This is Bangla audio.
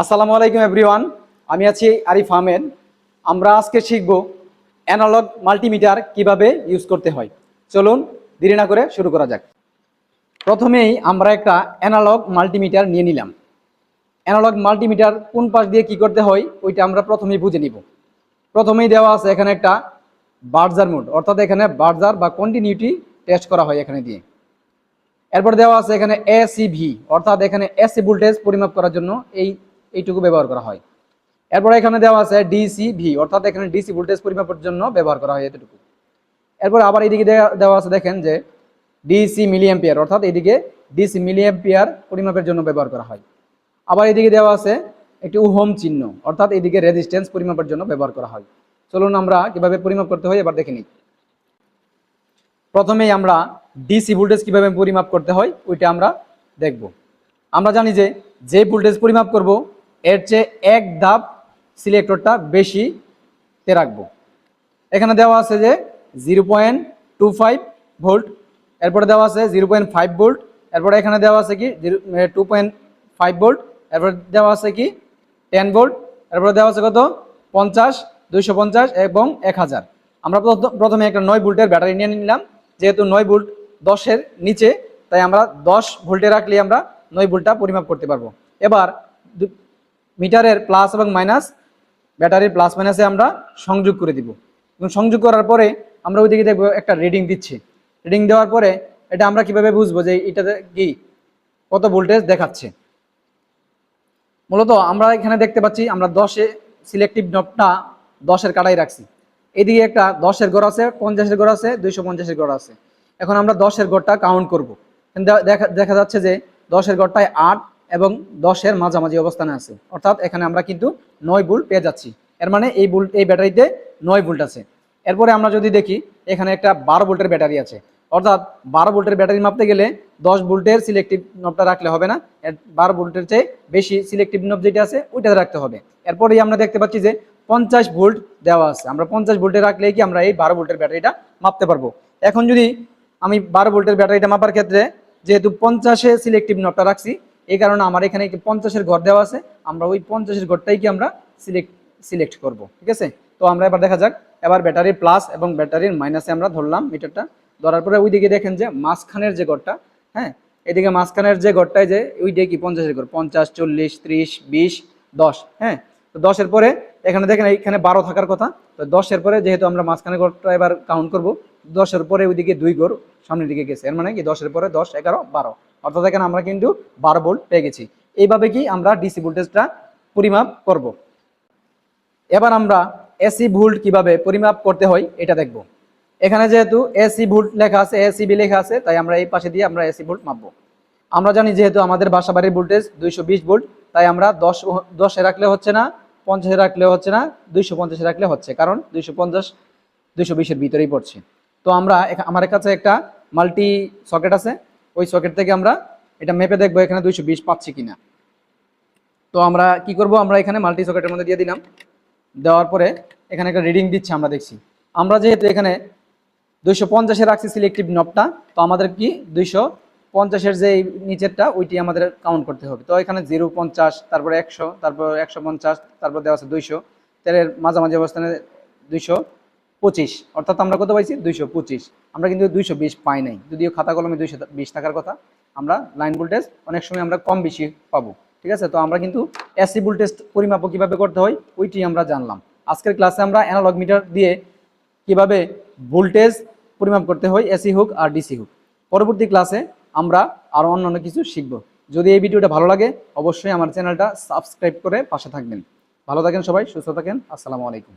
আসসালামু আলাইকুম এভরিওয়ান আমি আছি আরিফ আহমেদ। আমরা আজকে শিখব অ্যানালগ মাল্টিমিটার কীভাবে ইউজ করতে হয়। চলুন, দেরি না করে শুরু করা যাক। প্রথমেই আমরা একটা অ্যানালগ মাল্টিমিটার নিয়ে নিলাম। অ্যানালগ মাল্টিমিটার কোন পাশ দিয়ে কি করতে হয়, ওইটা আমরা প্রথমেই বুঝে নিব। প্রথমেই দেওয়া আছে এখানে একটা বার্জার মোড অর্থাৎ এখানে বার্জার বা কন্টিনিউটি টেস্ট করা হয় এখানে দিয়ে। এরপর দেওয়া আছে এখানে এসিভি অর্থাৎ এখানে এসি ভোল্টেজ পরিমাপ করার জন্য এই এইটুকু ব্যবহার করা হয়। এরপর এখানে দেওয়া আছে ডিসি ভি অর্থাৎ এখানে ডিসি ভোল্টেজ পরিমাপের জন্য ব্যবহার করা হয় এতটুকু। এরপর আবার এইদিকে দেয়া- দেওয়া আছে, দেখেন যে ডিসি মিলিয়াম্পিয়ার অর্থাৎ এদিকে ডিসি মিলিয়াম্পিয়ার পরিমাপের জন্য ব্যবহার করা হয়। আবার এদিকে দেওয়া আছে একটি উহম চিহ্ন, অর্থাৎ এদিকে রেজিস্ট্যান্স পরিমাপের জন্য ব্যবহার করা হয়। চলুন আমরা কীভাবে পরিমাপ করতে হয়, এবার দেখে নিই। প্রথমেই আমরা ডিসি ভোল্টেজ কীভাবে পরিমাপ করতে হয়, ওইটা আমরা দেখব। আমরা জানি যে যে ভোল্টেজ পরিমাপ করব এর চেয়ে এক ধাপ সিলেক্টরটা বেশি তে রাখব। এখানে দেওয়া আছে যে zero point two five volt এরপরে দেওয়া আছে জিরো পয়েন্ট ফাইভ ভোল্ট এরপরে এখানে দেওয়া আছে কি টু পয়েন্ট ফাইভ ভোল্ট এরপরে দেওয়া আছে কি টেন ভোল্ট এরপরে দেওয়া আছে কত? পঞ্চাশ, দুইশো পঞ্চাশ এবং এক হাজার। আমরা প্রথ- প্রথমে একটা নয় ভোল্টের ব্যাটারি নিয়ে নিলাম, যেহেতু নয় ভোল্ট দশের নিচে, তাই আমরা দশ ভোল্টে রাখলে আমরা নয় ভোল্টটা পরিমাপ করতে পারব। এবার মিটারের প্লাস এবং মাইনাস, ব্যাটারির প্লাস মাইনাসে আমরা সংযোগ করে দিব। এবং সংযোগ করার পরে আমরা ওইদিকে দেখব একটা রিডিং দিচ্ছে। রিডিং দেওয়ার পরে এটা আমরা কীভাবে বুঝব যে এটাতে কি কত ভোল্টেজ দেখাচ্ছে? মূলত আমরা এখানে দেখতে পাচ্ছি আমরা দশে সিলেক্টিভ নবটা দশের কাটাই রাখছি। এদিকে একটা দশের গড় আছে, পঞ্চাশের গড় আছে, দুইশো পঞ্চাশের গড় আছে। এখন আমরা দশের গড়টা কাউন্ট করব। দেখা দেখা যাচ্ছে যে দশের গড়টায় আট এবং দশের মাঝামাঝি অবস্থানে আছে। অর্থাৎ এখানে আমরা কিন্তু নয় ভোল্ট পেয়ে যাচ্ছি। এর মানে এই ভোল্ট, এই ব্যাটারিতে নয় ভোল্ট আছে। এরপরে আমরা যদি দেখি, এখানে একটা বারো ভোল্টের ব্যাটারি আছে। অর্থাৎ বারো ভোল্টের ব্যাটারি মাপতে গেলে দশ ভোল্টের সিলেক্টিভ নবটা রাখলে হবে না। বারো ভোল্টের চেয়ে বেশি সিলেক্টিভ নব যেটা আছে, ওইটাতে রাখতে হবে। এরপরেই আমরা দেখতে পাচ্ছি যে পঞ্চাশ ভোল্ট দেওয়া আছে। আমরা পঞ্চাশ ভোল্টে রাখলেই কি আমরা এই বারো ভোল্টের ব্যাটারিটা মাপতে পারব। এখন যদি আমি বারো ভোল্টের ব্যাটারিটা মাপার ক্ষেত্রে যেহেতু পঞ্চাশে সিলেক্টিভ নবটা রাখছি এই কারণে আমার এখানে পঞ্চাশের ঘর দেওয়া আছে, আমরা ওই পঞ্চাশের ঘরটাই কি আমরা সিলেক্ট সিলেক্ট করব, ঠিক আছে? তো আমরা এবার দেখা যাক, এবার ব্যাটারির প্লাস এবং ব্যাটারির মাইনাসে আমরা ধরলাম মিটারটা ধরার পরে ওইদিকে দেখেন যে মাঝখানের যে ঘরটা হ্যাঁ? এদিকে মাঝখানের যে ঘরটায় যে ওইটাই কি পঞ্চাশের ঘর? পঞ্চাশ, চল্লিশ, ত্রিশ, বিশ, দশ হ্যাঁ? তো দশের পরে এখানে দেখেন এখানে বারো থাকার কথা, তো দশের পরে যেহেতু আমরা মাঝখানের ঘরটা এবার কাউন্ট করব, দশের পরে ওইদিকে দুই ঘর সামনের দিকে গেছে, এর মানে কি দশের পরে দশ, এগারো, বারো। অর্থাৎ এখানে আমরা কিন্তু বারো ভোল্ট পেয়ে গেছি। এইভাবে কি আমরা ডিসি ভোল্টেজটা পরিমাপ করব। এবার আমরা এসি ভোল্ট কীভাবে পরিমাপ করতে হয় এটা দেখব। এখানে যেহেতু এসি ভোল্ট লেখা আছে এসিবি লেখা আছে, তাই আমরা এই পাশে দিয়ে আমরা এসি ভোল্ট মাপবো। আমরা জানি যেহেতু আমাদের বাসা বাড়ির ভোল্টেজ দুইশো বিশ ভোল্ট, তাই আমরা দশ দশে রাখলে হচ্ছে না, পঞ্চাশে রাখলে হচ্ছে না, দুইশো পঞ্চাশে রাখলে হচ্ছে, কারণ দুইশো পঞ্চাশ দুইশো বিশের ভিতরেই পড়ছে। তো আমরা আমার কাছে একটা মাল্টি সকেট আছে ওই সকেট থেকে আমরা এটা মেপে দেখব এখানে দুইশো বিশ পাচ্ছি কিনা। তো আমরা কি করব? আমরা এখানে মাল্টি সকেটের মধ্যে দিয়ে দিলাম। দেওয়ার পরে এখানে একটা রিডিং দিচ্ছে আমরা দেখছি। আমরা যেহেতু এখানে দুইশো পঞ্চাশে রাখছি সিলেক্টিভ নবটা তো আমাদের কি দুইশো পঞ্চাশের যে নিচেরটা, ওইটি আমাদের কাউন্ট করতে হবে। তো এখানে জিরো পঞ্চাশ, তারপরে একশো, তারপর একশো পঞ্চাশ, তারপর দেওয়া আছে দুইশো। তেলের মাঝামাঝি অবস্থানে দুইশো। পঁচিশ, অর্থাৎ আমরা কত পাইছি? দুইশো পঁচিশ। আমরা কিন্তু দুইশো বিশ পাই নাই। যদিও খাতা কলমে দুইশো বিশ থাকার কথা, আমরা লাইন ভোল্টেজ অনেক সময় আমরা কম বেশি পাবো। ঠিক আছে? তো আমরা কিন্তু এসি ভোল্টেজ পরিমাপও কীভাবে করতে হয়, ওইটি আমরা জানলাম। আজকের ক্লাসে আমরা অ্যানালগ মিটার দিয়ে কীভাবে ভোল্টেজ পরিমাপ করতে হয় এসি হোক আর ডিসি হোক। পরবর্তী ক্লাসে আমরা আরও অন্যান্য কিছু শিখব। যদি এই ভিডিওটা ভালো লাগে, অবশ্যই আমার চ্যানেলটা সাবস্ক্রাইব করে পাশে থাকবেন। ভালো থাকেন সবাই, সুস্থ থাকেন, আসসালামু আলাইকুম।